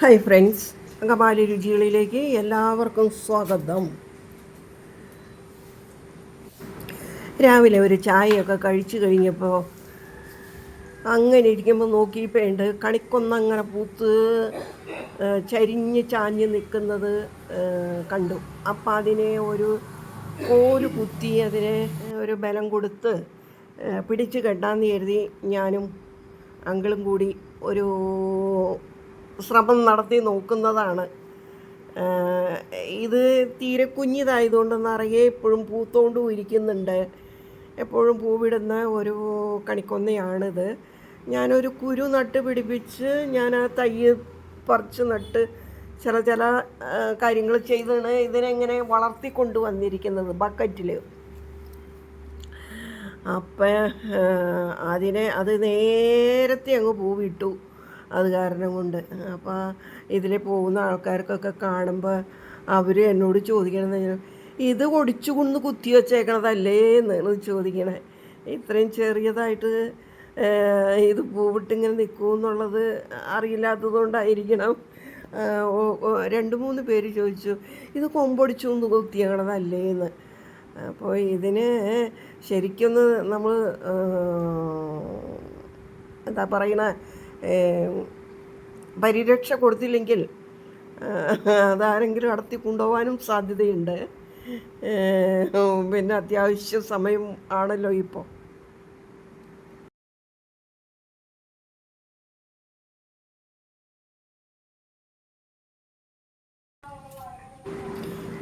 Hi friends Angamaly രുചികളിലേക്ക് എല്ലാവർക്കും സ്വാഗതം. രാവിലെ ഒരു ചായയൊക്കെ കഴിച്ചു കഴിഞ്ഞപ്പോൾ അങ്ങനെ ഇരിക്കുമ്പോൾ നോക്കിയപ്പോണ്ട് കണിക്കൊന്നങ്ങനെ പൂത്ത് ചരിഞ്ഞ് ചാഞ്ഞ് നിൽക്കുന്നത് കണ്ടു. അപ്പം അതിനെ ഒരു കോൽ കുത്തി അതിനെ ഒരു ബലം കൊടുത്ത് പിടിച്ച് കെട്ടാന്ന് കരുതി ഞാനും അങ്കിളും കൂടി ഒരു ശ്രമം നടത്തി നോക്കുന്നതാണ്. ഇത് തീരെ കുഞ്ഞിതായതുകൊണ്ട് നിറയെ എപ്പോഴും പൂത്തോണ്ടും ഇരിക്കുന്നുണ്ട്. എപ്പോഴും പൂവിടുന്ന ഒരു കണിക്കൊന്നയാണിത്. ഞാനൊരു കുരു നട്ട് പിടിപ്പിച്ച് ഞാൻ ആ തൈ പറിച്ച് നട്ട് ചില ചില കാര്യങ്ങൾ ചെയ്താണ് ഇതിനെങ്ങനെ വളർത്തിക്കൊണ്ട് വന്നിരിക്കുന്നത് ബക്കറ്റിൽ അപ്പം അതിനെ അത് നേരത്തെ അങ്ങ് പൂവിട്ടു. അത് കാരണം കൊണ്ട്. അപ്പോൾ ഇതിൽ പോകുന്ന ആൾക്കാർക്കൊക്കെ കാണുമ്പോൾ അവർ എന്നോട് ചോദിക്കണമെന്ന് ഇത് ഒടിച്ചു കൊണ്ട് കുത്തി വച്ചേക്കണതല്ലേ എന്നാണ് ചോദിക്കണേ. ഇത്രയും ചെറിയതായിട്ട് ഇത് പൂവിട്ടിങ്ങനെ നിൽക്കുമെന്നുള്ളത് അറിയില്ലാത്തത് കൊണ്ടായിരിക്കണം ഏഹ്, ഓ- ഓ- രണ്ട് മൂന്ന് പേര് ചോദിച്ചു ഇത് കൊമ്പൊടിച്ചു ഒന്ന് കുത്തിയേക്കണതല്ലേ എന്ന്. അപ്പോൾ ഇതിന് ശരിക്കൊന്ന് നമ്മൾ എന്താ പറയണ? പരിരക്ഷ കൊടുത്തില്ലെങ്കിൽ അതാരെങ്കിലും നടത്തി കൊണ്ടുപോകാനും സാധ്യതയുണ്ട്. പിന്നെ അത്യാവശ്യ സമയം ആണല്ലോ ഇപ്പോൾ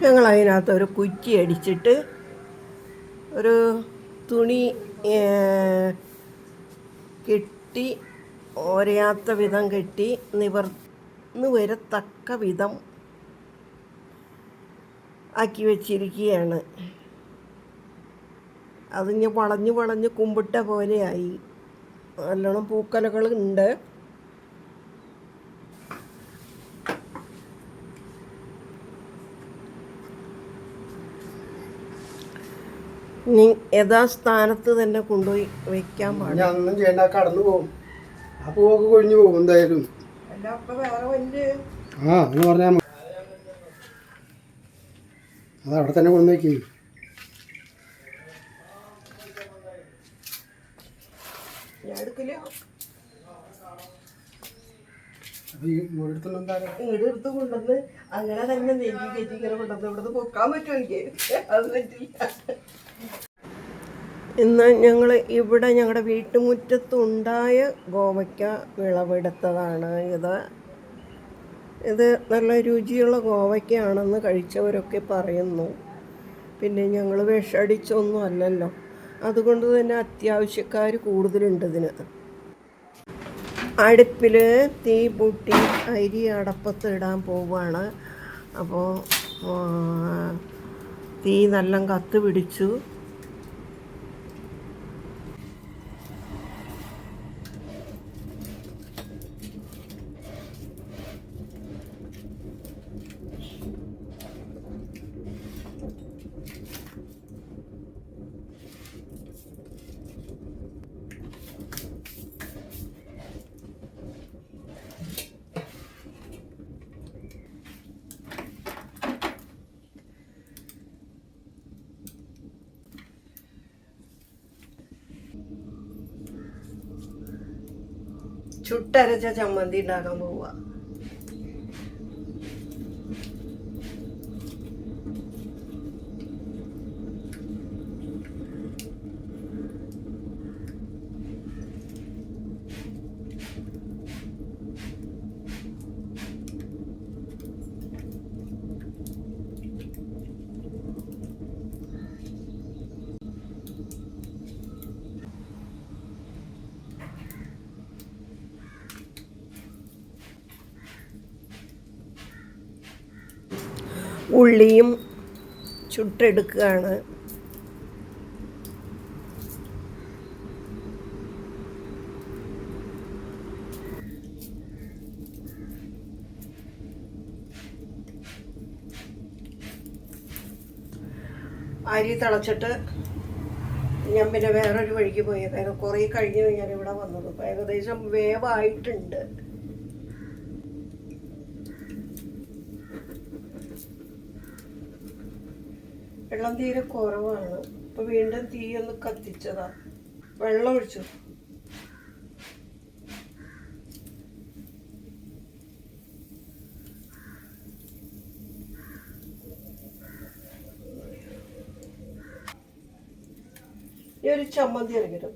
ഞങ്ങൾ അതിനകത്ത് ഒരു കുറ്റി അടിച്ചിട്ട് ഒരു തുണി കെട്ടി ഒരയാത്ത വിധം കെട്ടി നിവർന്ന് വരത്തക്ക വിധം ആക്കി വെച്ചിരിക്കുകയാണ്. അതിഞ്ഞ് വളഞ്ഞു വളഞ്ഞ് കുമ്പിട്ട പോലെയായി. നല്ലോണം പൂക്കലകൾ ഉണ്ട്. യഥാസ്ഥാനത്ത് തന്നെ കൊണ്ടുപോയി വെക്കാൻ പാടില്ല. ഒന്നും കടന്നു പോകും. ആ പൂവൊക്കെ കൊഴിഞ്ഞു പോകും എന്തായാലും. ആ എന്ന് പറഞ്ഞാൽ അത് അവിടെ തന്നെ കൊണ്ടുവയ്ക്കും എടുത്ത് കൊണ്ടുവന്ന് അങ്ങനെ തന്നെ നെല്ലി കയറ്റി ഇങ്ങനെ കൊണ്ടുവന്ന് ഇവിടുന്ന് പൊക്കാൻ പറ്റുമോ എനിക്ക്? അത് പറ്റില്ല. ഇന്ന് ഞങ്ങൾ ഇവിടെ ഞങ്ങളുടെ വീട്ടുമുറ്റത്തുണ്ടായ ഗോവയ്ക്ക വിളവെടുത്തതാണ്. ഇത് ഇത് നല്ല രുചിയുള്ള ഗോവയ്ക്കാണെന്ന് കഴിച്ചവരൊക്കെ പറയുന്നു. പിന്നെ ഞങ്ങൾ വിഷടിച്ചൊന്നും അല്ലല്ലോ. അതുകൊണ്ട് തന്നെ അത്യാവശ്യക്കാർ കൂടുതലുണ്ട് ഇതിന്. അടുപ്പിൽ തീ പൂട്ടി അരി അടപ്പത്ത് ഇടാൻ പോവുകയാണ് അപ്പോൾ തീ നല്ല കത്ത് പിടിച്ചു. છુટ્ટા રજા મંદિરના ગમવા ഉള്ളിയും ചുട്ടെടുക്കുകയാണ്. അരി തിളച്ചിട്ട് ഞാൻ പിന്നെ വേറൊരു വഴിക്ക് പോയേക്കായിരുന്നു കുറേ കഴിഞ്ഞ് ഇവിടെ വന്നത്. ഏകദേശം വേവായിട്ടുണ്ട്. വെള്ളം തീരെ കുറവാണ്. ഇപ്പൊ വീണ്ടും തീ ഒന്ന് കത്തിച്ചതാ. വെള്ളം ഒഴിച്ചു. ഈ ഒരു ചമ്മന്തി അരക്കണം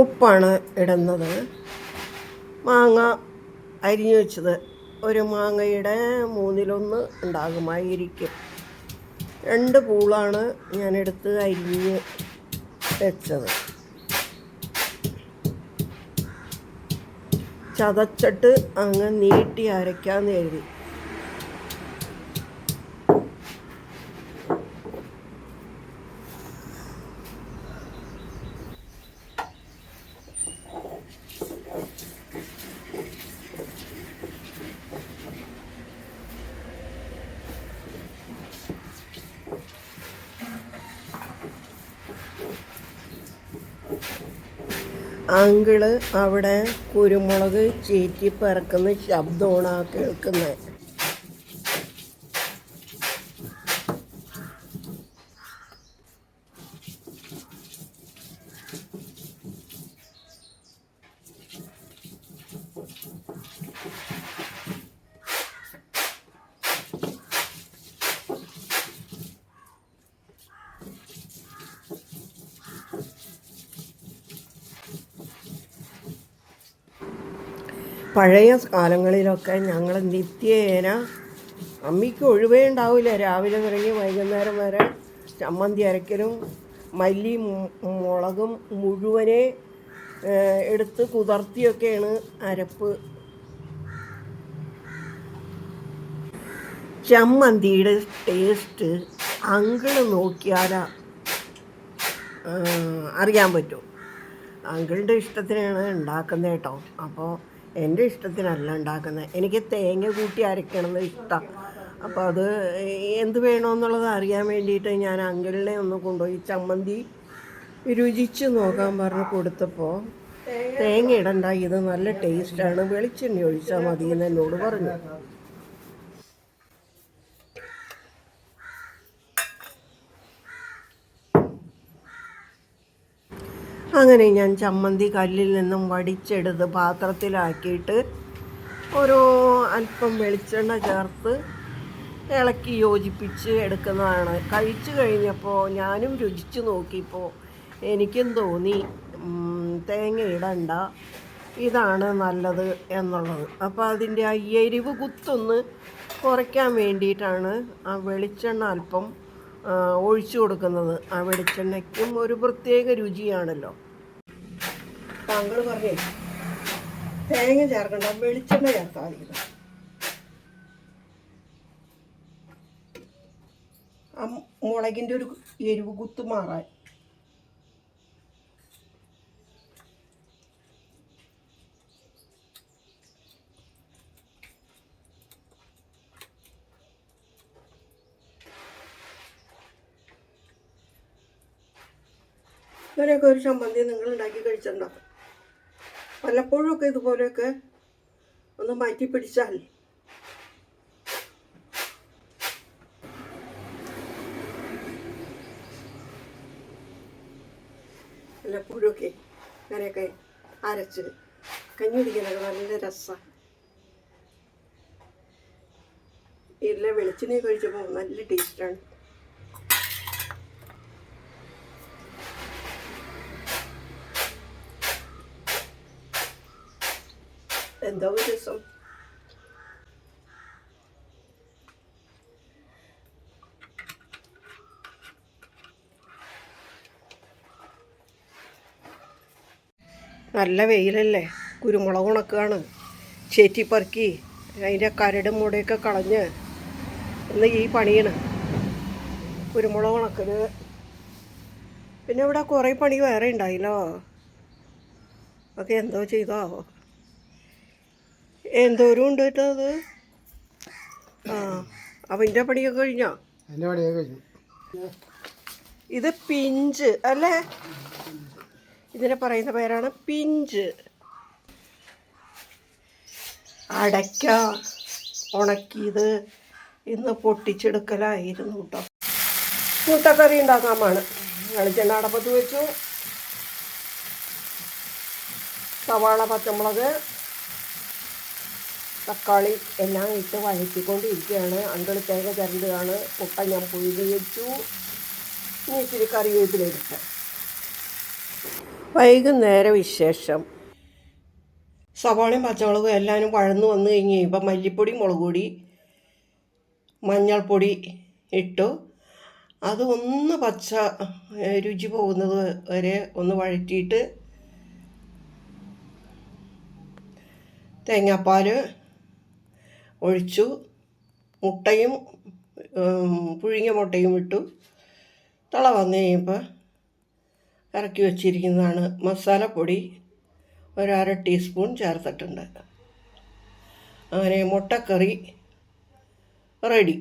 ഉപ്പാണ് ഇടുന്നത്. മാങ്ങ അരിഞ്ഞു വെച്ചത്. ഒരു മാങ്ങയുടെ മൂന്നിലൊന്ന് ഉണ്ടാകുമായിരിക്കും രണ്ട് പൂളാണ് ഞാൻ എടുത്ത് അരിഞ്ഞ് വെച്ചത്. ചതച്ചിട്ട് അങ്ങ് നീട്ടി അരയ്ക്കാന്ന് എഴുതി അങ്കിൾ അവിടെ കുരുമുളക് ചീറ്റി പറക്കുന്ന ശബ്ദമാണ് കേൾക്കുന്നത്. പഴയ കാലങ്ങളിലൊക്കെ ഞങ്ങൾ നിത്യേന അമ്മിക്ക് ഒഴിവേ ഉണ്ടാവില്ല. രാവിലെ തുടങ്ങി വൈകുന്നേരം വരെ ചമ്മന്തി അരയ്ക്കലും മല്ലി മുളകും മുഴുവനെ എടുത്ത് കുതിർത്തിയൊക്കെയാണ് അരപ്പ്. ചമ്മന്തിയുടെ ടേസ്റ്റ് അങ്കിൾ നോക്കിയാലാ അറിയാൻ പറ്റും. അങ്കിളിന്റെ ഇഷ്ടത്തിനാണ് ഉണ്ടാക്കുന്നത് കേട്ടോ. അപ്പോൾ എന്റെ ഇഷ്ടത്തിനല്ല ഉണ്ടാക്കുന്നത്. എനിക്ക് തേങ്ങ കൂട്ടി അരയ്ക്കണമെന്ന് ഇഷ്ടം. അപ്പോൾ അത് എന്ത് വേണമെന്നുള്ളത് അറിയാൻ വേണ്ടിയിട്ട് ഞാൻ അങ്കിളിനെ ഒന്ന് കൊണ്ടുപോയി ചമ്മന്തി രുചിച്ച് നോക്കാൻ പറഞ്ഞ് കൊടുത്തപ്പോൾ തേങ്ങ ഇടണ്ട ഇത് നല്ല ടേസ്റ്റാണ് വെളിച്ചെണ്ണ ഒഴിച്ചാൽ മതി എന്ന് എന്നോട് പറഞ്ഞു. അങ്ങനെ ഞാൻ ചമ്മന്തി കല്ലിൽ നിന്നും വടിച്ചെടുത്ത് പാത്രത്തിലാക്കിയിട്ട് ഒരു അല്പം വെളിച്ചെണ്ണ ചേർത്ത് ഇളക്കി യോജിപ്പിച്ച് എടുക്കുന്നതാണ്. കഴിച്ചു കഴിഞ്ഞപ്പോൾ ഞാനും രുചിച്ചു നോക്കിയപ്പോൾ എനിക്കും തോന്നി തേങ്ങ ഇടണ്ട ഇതാണ് നല്ലത് എന്നുള്ളത്. അപ്പോൾ അതിന്റെ ആ എരിവ് കുത്തൊന്ന് കുറയ്ക്കാൻ വേണ്ടിയിട്ടാണ് ആ വെളിച്ചെണ്ണ അല്പം ഒഴിച്ചു കൊടുക്കുന്നത്. ആ വെളിച്ചെണ്ണയ്ക്കും ഒരു പ്രത്യേക രുചിയാണല്ലോ. താങ്കൾ പറഞ്ഞേ തേങ്ങ ചേർക്കണ്ട വെളിച്ചെണ്ണ ചേർത്താൽ മതി. ആ മുളകിന്റെ ഒരു എരിവ് കുത്ത് മാറാൻ. ഇവരെയൊക്കെ ഒരു ചമ്മന്തി നിങ്ങൾ ഉണ്ടാക്കി കഴിച്ചിട്ടുണ്ടോ വല്ലപ്പോഴും ഒക്കെ ഇതുപോലെയൊക്കെ ഒന്ന് മാറ്റി പിടിച്ചാൽ. വല്ലപ്പോഴും ഒക്കെ ഇങ്ങനെയൊക്കെ അരച്ച് കഞ്ഞി കുടിക്കാനൊക്കെ നല്ല രസമാണ് ഇല്ല വെളിച്ചെണ്ണ കഴിച്ചപ്പോൾ നല്ല ടേസ്റ്റാണ്. എന്താ ഒരു രസം നല്ല വെയിലല്ലേ? കുരുമുളക് ഉണക്കാണ്. ചേറ്റിപ്പറക്കി അതിന്റെ കരട് മുടയൊക്കെ കളഞ്ഞ് ഇന്ന് ഈ പണിയാണ്. കുരുമുളക് ഉണക്കുന്നത് പിന്നെ ഇവിടെ കുറേ പണി വേറെ ഉണ്ടായില്ലോ. ഒക്കെ എന്തോ ചെയ്തോ? എന്തോരം ഉണ്ട് കേട്ടോ അത്? ആ അവന്റെ പണിയൊക്കെ കഴിഞ്ഞോ? എന്റെ പണിയൊക്കെ കഴിഞ്ഞു. ഇത് പിഞ്ച് അല്ലേ? ഇതിനെ പറയുന്ന പേരാണ് പിഞ്ച്. അടയ്ക്ക ഉണക്കിയത് ഇന്ന് പൊട്ടിച്ചെടുക്കലായിരുന്നു കേട്ടോ മുട്ടക്കറി ഉണ്ടാക്കാമാണ് വെളിച്ചെണ്ണ അടപ്പത്ത് വെച്ചു. സവാള പച്ചമുളക് തക്കാളി എല്ലാം ഇട്ട് വഴറ്റിക്കൊണ്ടിരിക്കുകയാണ്. അങ്കിൾ തേങ്ങ ചരണ്ടാണ് മുട്ട ഞാൻ പൊഴുതി വെച്ചു ഇനി ഇച്ചിരി കറിവേപ്പിലെടുത്ത് വൈകുന്നേര വിശേഷം. സവാളയും പച്ചമുളകും എല്ലാവരും വഴന്നു വന്നു കഴിഞ്ഞ് ഇപ്പം മല്ലിപ്പൊടി മുളക് പൊടി മഞ്ഞൾപ്പൊടി ഇട്ടു. അത് ഒന്ന് പച്ച രുചി പോകുന്നത് വരെ ഒന്ന് വഴറ്റിയിട്ട് തേങ്ങാപ്പാൽ ഒഴിച്ചു. മുട്ടയും പുഴുങ്ങിയ മുട്ടയും ഇട്ടു. തള വന്നു കഴിയുമ്പോൾ ഇറക്കി വച്ചിരിക്കുന്നതാണ് മസാലപ്പൊടി. ഒരു അര ടീസ്പൂൺ ചേർത്തിട്ടുണ്ട്. അങ്ങനെ മുട്ടക്കറി റെഡി.